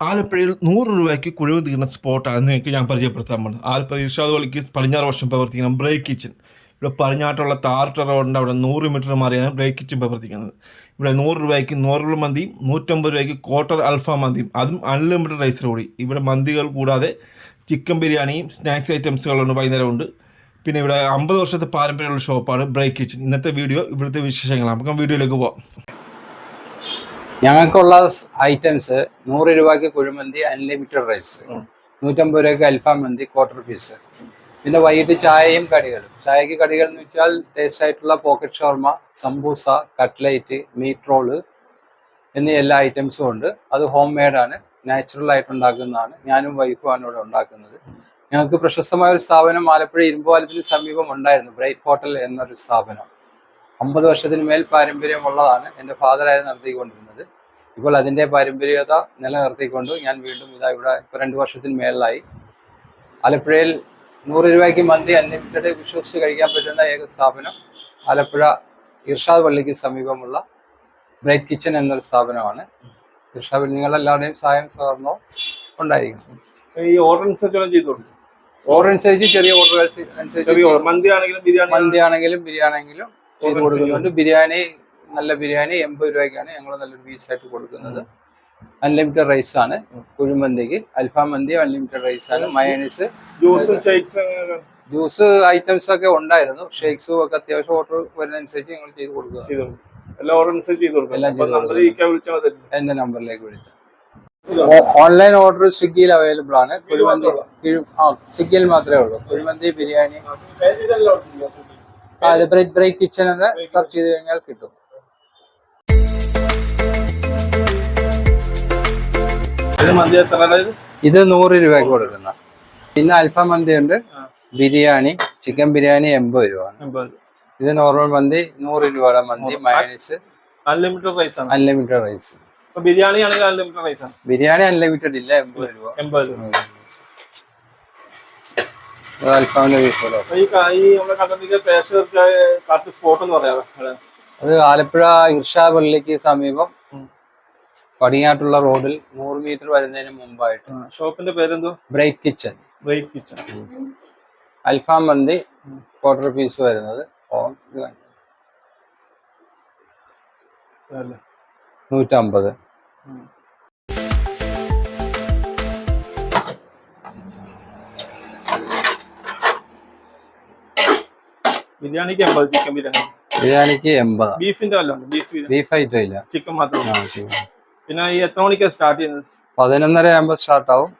ആലപ്പുഴയിൽ നൂറ് രൂപയ്ക്ക് കുഴിവ് തീർന്ന സ്പോട്ടാണ് നിങ്ങൾക്ക് ഞാൻ പരിചയപ്പെടുത്താൻ പോകുന്നത് ആലപ്പുഴ ഇഷാദ് പടിഞ്ഞാറ് വർഷം പ്രവർത്തിക്കുന്ന ബ്രേക്ക് കിച്ചൺ. ഇവിടെ പടിഞ്ഞാട്ടുള്ള താർട്ട റോഡിന്റെ അവിടെ നൂറ് മീറ്റർ മാറിയാണ് ബ്രേക്ക് കിച്ചൺ പ്രവർത്തിക്കുന്നത്. ഇവിടെ നൂറ് രൂപയ്ക്ക് നോർമൽ മന്തിയും നൂറ്റമ്പത് രൂപയ്ക്ക് ക്വാർട്ടർ അൽഫ മന്തിയും അതും അൺലിമിറ്റഡ് റൈസ് കൂടി. ഇവിടെ മന്തികൾ കൂടാതെ ചിക്കൻ ബിരിയാണിയും സ്നാക്സ് ഐറ്റംസുകളുണ്ട് വൈകുന്നേരം ഉണ്ട് പിന്നെ ഇവിടെ അമ്പത് വർഷത്തെ പാരമ്പര്യമുള്ള ഷോപ്പാണ് ബ്രേക്ക് കിച്ചൺ. ഇന്നത്തെ വീഡിയോ ഇവിടുത്തെ വിശേഷങ്ങളാണ്. നമുക്ക് വീഡിയോയിലേക്ക് പോവാം. ഞങ്ങൾക്കുള്ള ഐറ്റംസ് നൂറ് രൂപയ്ക്ക് കുഴിമന്തി അൺലിമിറ്റഡ് റൈസ് നൂറ്റമ്പത് രൂപയ്ക്ക് അൽഫാം മന്തി ക്വാർട്ടർ പീസ് പിന്നെ വൈകിട്ട് ചായയും കടികളും. ചായക്ക് കടികൾ എന്ന് വെച്ചാൽ ടേസ്റ്റ് ആയിട്ടുള്ള പോക്കറ്റ് ഷോർമ സംബൂസ കട്ട്ലൈറ്റ് മീറ്റ് റോൾ എന്നീ എല്ലാ ഐറ്റംസും ഉണ്ട്. അത് ഹോം മെയ്ഡാണ് നാച്ചുറൽ ആയിട്ട് ഉണ്ടാക്കുന്നതാണ്. ഞാനും വൈഫുമാണ് ഇവിടെ ഉണ്ടാക്കുന്നത്. ഞങ്ങൾക്ക് പ്രശസ്തമായ ഒരു സ്ഥാപനം ആലപ്പുഴ ഇരുമ്പുപാലത്തിന് സമീപം ഉണ്ടായിരുന്നു. ബ്രൈറ്റ് ഹോട്ടൽ എന്നൊരു സ്ഥാപനം. അമ്പത് വർഷത്തിന് മേൽ പാരമ്പര്യമുള്ളതാണ് എന്റെ ഫാദറായിരുന്നു നടത്തിക്കൊണ്ടിരുന്നത്. ഇപ്പോൾ അതിന്റെ പാരമ്പര്യത നിലനിർത്തിക്കൊണ്ട് ഞാൻ വീണ്ടും ഇതാ ഇവിടെ ഇപ്പോൾ രണ്ട് വർഷത്തിന് മേളിലായി. ആലപ്പുഴയിൽ നൂറ് രൂപയ്ക്ക് മന്തി അൺലിമിറ്റഡ് വിശ്വസിച്ച് കഴിക്കാൻ പറ്റുന്ന ഏക സ്ഥാപനം ആലപ്പുഴ ഇർഷാദ് പള്ളിക്ക് സമീപമുള്ള ബ്രേക്ക് കിച്ചൺ എന്നൊരു സ്ഥാപനമാണ്. ഇർഷാദ് നിങ്ങളെല്ലാവരുടെയും സഹായം സഹകരണവും ഉണ്ടായിരിക്കും. ഈ ഓർഡർ അനുസരിച്ച് ചെയ്തു? കൊടുക്കും ഓർഡർ അനുസരിച്ച് ചെറിയ ഓർഡർ അനുസരിച്ച് മന്തി ആണെങ്കിലും ബിരിയാണി മന്തി ആണെങ്കിലും ബിരിയാണി ആണെങ്കിലും ചെയ്ത് കൊടുക്കുന്നുണ്ട് ബിരിയാണി നല്ല ബിരിയാണി എൺപത് രൂപയ്ക്കാണ് ഞങ്ങൾ നല്ലൊരു പീസായിട്ട് കൊടുക്കുന്നത്. അൺലിമിറ്റഡ് റൈസ് ആണ്. കുഴിമന്തിക്ക്. അൽഫാം മന്തി അൺലിമിറ്റഡ് റൈസ് ആണ്. മയനീസ് ജ്യൂസും ഐറ്റംസ് ഒക്കെ ഉണ്ടായിരുന്നു. ഷേക്സും ഒക്കെ അത്യാവശ്യം ഓർഡർ വരുന്നതനുസരിച്ച് ഞങ്ങൾ ചെയ്ത് കൊടുക്കുക എന്റെ നമ്പറിലേക്ക് വിളിച്ചു ഓൺലൈൻ ഓർഡർ സ്വിഗ്ഗിയിൽ അവൈലബിൾ ആണ്. കുഴിമന്തി ആ സ്വിഗ്ഗിയിൽ മാത്രമേ ഉള്ളൂ. കുഴിമന്തി ബിരിയാണി. ഇത് ബ്രേക്ക് ബ്രേക്ക് കിച്ചൺ എന്ന് സെർച്ച് ചെയ്ത് കഴിഞ്ഞാൽ കിട്ടും. ഇത് നൂറ് രൂപയ്ക്ക് കൊടുക്കുന്ന. പിന്നെ അൽഫാം മന്തി ഉണ്ട്. ബിരിയാണി ചിക്കൻ ബിരിയാണി എൺപത് രൂപ. ഇത് നോർമൽ മന്തി നൂറ് രൂപയുടെ മന്തി മൈനസ് അൺലിമിറ്റഡ് റൈസ് ആണ്. അൺലിമിറ്റഡ് റൈസ് ബിരിയാണി ആണെങ്കിൽ അൺലിമിറ്റഡ് റൈസ് ആണ്. ബിരിയാണി അൺലിമിറ്റഡ് ഇല്ല എൺപത് രൂപ. എൺപത് രൂപ ഇത് അൽഫാമിന്റെ പീസ് പോലെ അപ്പൊ ഈ ക- ഈ നമ്മുടെ കണ്ടതിന്റെ പേശർക്ക് കറക്റ്റ് സ്പോട്ട് അത് ആലപ്പുഴ ഇർഷാ പള്ളിക്ക് സമീപം. പടിഞ്ഞാട്ടുള്ള റോഡിൽ നൂറ് മീറ്റർ വരുന്നതിന് മുമ്പായിട്ട് ഷോപ്പിന്റെ പേരെന്തോ? Break kitchen. Break kitchen. അൽഫാം മന്തി ക്വാർട്ടർ പീസ് വരുന്നത്. നൂറ്റമ്പത്. ബിരിയാണിക്ക് എൺപത് ചിക്കൻ ബിരിയാണി. ബിരിയാണിക്ക് എൺപത്. ബീഫിന്റെ വല്ല ബീഫ് ബീഫ് ഐറ്റം ഇല്ല ചിക്കൻ മാത്രം. പിന്നെ ഈ എത്ര മണിക്കാണ് സ്റ്റാർട്ട് ചെയ്യുന്നത്? പതിനൊന്നര ആകുമ്പോൾ സ്റ്റാർട്ട് ആവും.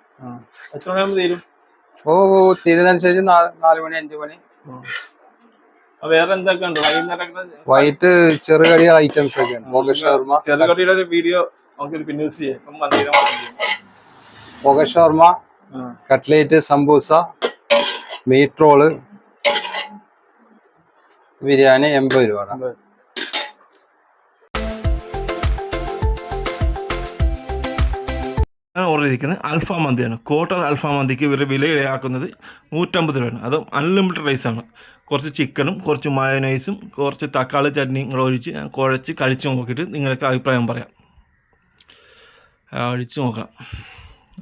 എത്ര മണിയാകുമ്പോൾ തീരും? ഓ ഓ, തീരുന്നതനുസരിച്ച് നാല് മണി അഞ്ചു മണി. വേറെ എന്തൊക്കെ ഉണ്ട്? വൈകുന്നേരം വൈകിട്ട് ചെറുകടി ഐറ്റംസ് ഒക്കെ ഉണ്ട്. മുകേഷ് ശർമ്മ ചെറുകടിയുടെ ഒരു വീഡിയോ നമുക്ക് പിന്നെ ചെയ്യാം. ചെയ്യാം. പോക കട്ട്ലേറ്റ് സംബൂസ മീറ്റ് റോൾ ബിരിയാണി എൺപത് രൂപ ഞാൻ ഓർഡർ ചെയ്തിരിക്കുന്നത്. അൽഫാം മന്തിയാണ് ക്വാർട്ടർ അൽഫാം മന്തിക്ക് ഇവർ വിലയിലാക്കുന്നത് നൂറ്റമ്പത് രൂപയാണ്. അത് അൺലിമിറ്റഡ് ആണ്. കുറച്ച് ചിക്കനും കുറച്ച് മയോനൈസും കുറച്ച് തക്കാളി ചട്നിയും കൂടെ ഒഴിച്ച് ഞാൻ കുഴച്ച് കഴിച്ച് നോക്കിയിട്ട് നിങ്ങൾക്ക് അഭിപ്രായം പറയാം. അഴിച്ച് നോക്കാം.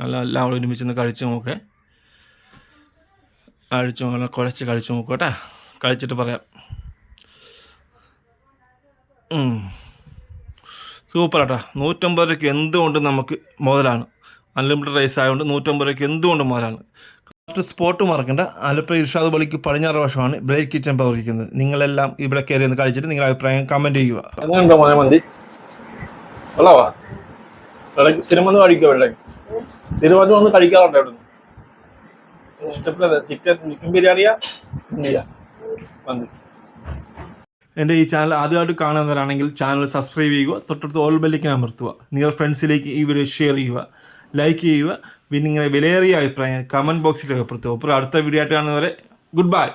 നല്ല എല്ലാം കൂടെ ഒരുമിച്ച് ഒന്ന് കഴിച്ച് നോക്കേ. അഴിച്ച് നോക്കണം കുഴച്ച് കഴിച്ച് നോക്കട്ടെ കഴിച്ചിട്ട് പറയാം. ആട്ടാ നൂറ്റമ്പത് രൂപയ്ക്ക് എന്തുകൊണ്ട് നമുക്ക് മുതലാണ്? അൺലിമിറ്റഡ് റൈസ് ആയതുകൊണ്ട് നൂറ്റമ്പത് രൂപയ്ക്ക് എന്തുകൊണ്ട് മുതലാണ്? കറക്റ്റ് സ്പോട്ട് മറക്കണ്ട. ആലപ്പുഴ ഇർഷാദ് പള്ളിക്ക് പടിഞ്ഞാറ് വശമാണ് ബ്രേക്ക് കിച്ചൺ പ്രവർത്തിക്കുന്നത് നിങ്ങളെല്ലാം ഇവിടെ കയറി ഒന്ന് കഴിച്ചിട്ട് നിങ്ങളുടെ അഭിപ്രായം കമന്റ് ചെയ്യുക. സിനിമ ഒന്ന് കഴിക്കുക സിനിമ ഒന്ന് കഴിക്കാറുണ്ട് ഇഷ്ടപ്പെട്ടത് ചിക്കൻ ചിക്കൻ ബിരിയാണിയാ? മന്തിയാ. മന്തി. എന്റെ ഈ ചാനൽ ആദ്യമായിട്ട് കാണുന്നവരാണെങ്കിൽ ചാനൽ സബ്സ്ക്രൈബ് ചെയ്യുക തൊട്ടടുത്ത് ഓൾ ബെല്ലിക്ക് അമർത്തുക. നിങ്ങളുടെ ഫ്രണ്ട്സിലേക്ക് ഈ വീഡിയോ ഷെയർ ചെയ്യുക ലൈക്ക് ചെയ്യുക പിന്നെ നിങ്ങളുടെ വിലയേറിയ അഭിപ്രായം കമന്റ് ബോക്സിൽ രേഖപ്പെടുത്തുക. അപ്പോൾ അടുത്ത വീഡിയോ ആയിട്ട് കാണുന്നവരെ ഗുഡ് ബൈ